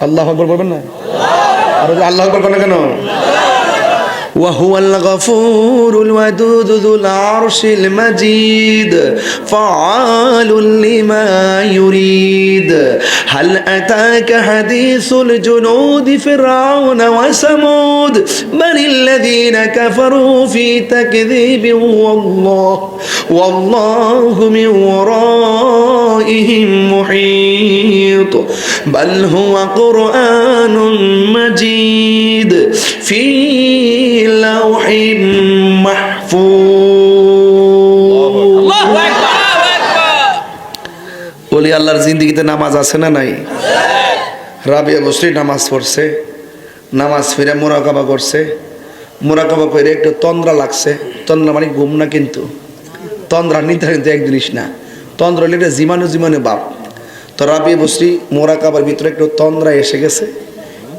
আল্লাহ আকবর বলবেন না আর আল্লাহ আকবর বলেন কেন وهو الغفور الودود ذو العرش المجيد فعال لما يريد هل أتاك حديث الجنود فرعون وثمود؟ بل الذين كفروا في تكذيب والله والله من ورائهم محيط. بل هو قرآن مجيد في لوح বলি, আল্লাহর জিন্দগিতে নামাজ আছে না নাই? রাবিয়া বসরি নামাজ পড়ছে, নামাজ ফিরে মোরাকাবা করছে। মোরাকাবা করে একটু তন্দ্রা লাগছে। তন্দ্রা মানে ঘুম না কিন্তু। তন্দ্রা নির্ধারিত এক জিনিস না। তন্দ্রা হলে এটা জীবাণু জীবাণু বাপ। তো রাবিয়া বসরি মোরাকাবার ভিতরে একটু তন্দ্রা এসে গেছে।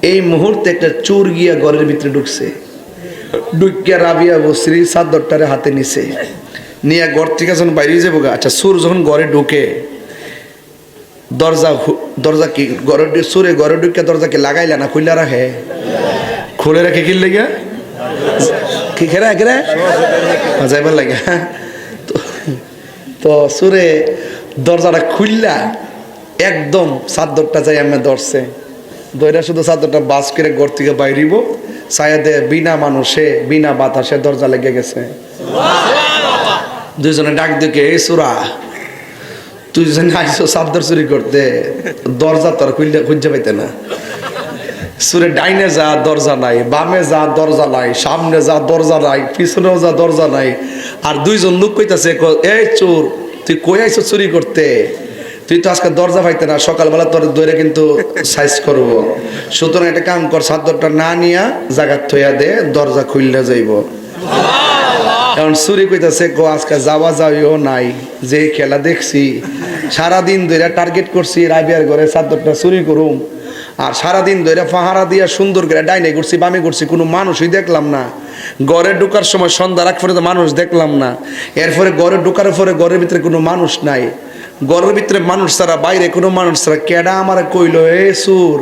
এই মুহূর্তে একটা চোর গিয়া ঘরের ভিতরে ঢুকছে। ঢুকিয়া রাবিয়া বসরি চাদরটারে হাতে নিছে। নিয়ে ঘর থেকে যখন বাইরে যাব আচ্ছা সুর যখন ঘরে ঢুকে দরজা দরজা কি ঘরে সুরে ঘরে ঢুকে দরজা কি লাগাইলা না খুললা রাখে? খুলে রাখে কি লেগে কি খেরা খেরা যাইবার লাগে। তো সুরে দরজাটা খুললা একদম চাদরটা যাই আমি ধরছে। দইরা শুধু চাদরটা বাস করে ঘর থেকে বাইরিব। সায়াদে বিনা মানুষে বিনা বাতাসে দরজা লেগে গেছে। দুইজনে ডাক দিকে এই সুরা? তুই যেন আইসো, চাদর চুরি করতে, দরজা তোর খুললে খুঁজে পাইতে না। সুরে ডাইনে যা, দরজা নাই, বামে যা, দরজা নাই, সামনে যা, দরজা নাই পিছনেও যা, দরজা নাই। আর দুইজন লোক কইতাছে এই চোর, তুই কই আইসো চুরি করতে? তুই তো আজকে দরজা পাইতে না, সকালবেলা তোর দইরে কিন্তু সাইজ করব। সুতরাং একটা কাম কর, চাদরটা না নিয়া জায়গা থইয়া দে, দরজা খুললে যাইব। কারণ চুরি কইতাছে কো আজকে যাওয়া যাওয়াও নাই, যে খেলা দেখছি, সারাদিন ধরে টার্গেট করছি রাবিয়ার ঘরে চাদরটা চুরি করুম, আর সারাদিন ধরে পাহারা দিয়া সুন্দর করে ডাইনে করছি বামে করছি কোনো মানুষই দেখলাম না। ঘরে ঢোকার সময় সন্ধ্যা রাখ পরে তো মানুষ দেখলাম না। এরপরে ঘরে ঢোকার পরে ঘরের ভিতরে কোনো মানুষ নাই। ঘরের ভিতরে মানুষ ছাড়া, বাইরে কোনো মানুষ ছাড়া, কেডা আমার কইলো, এ সুর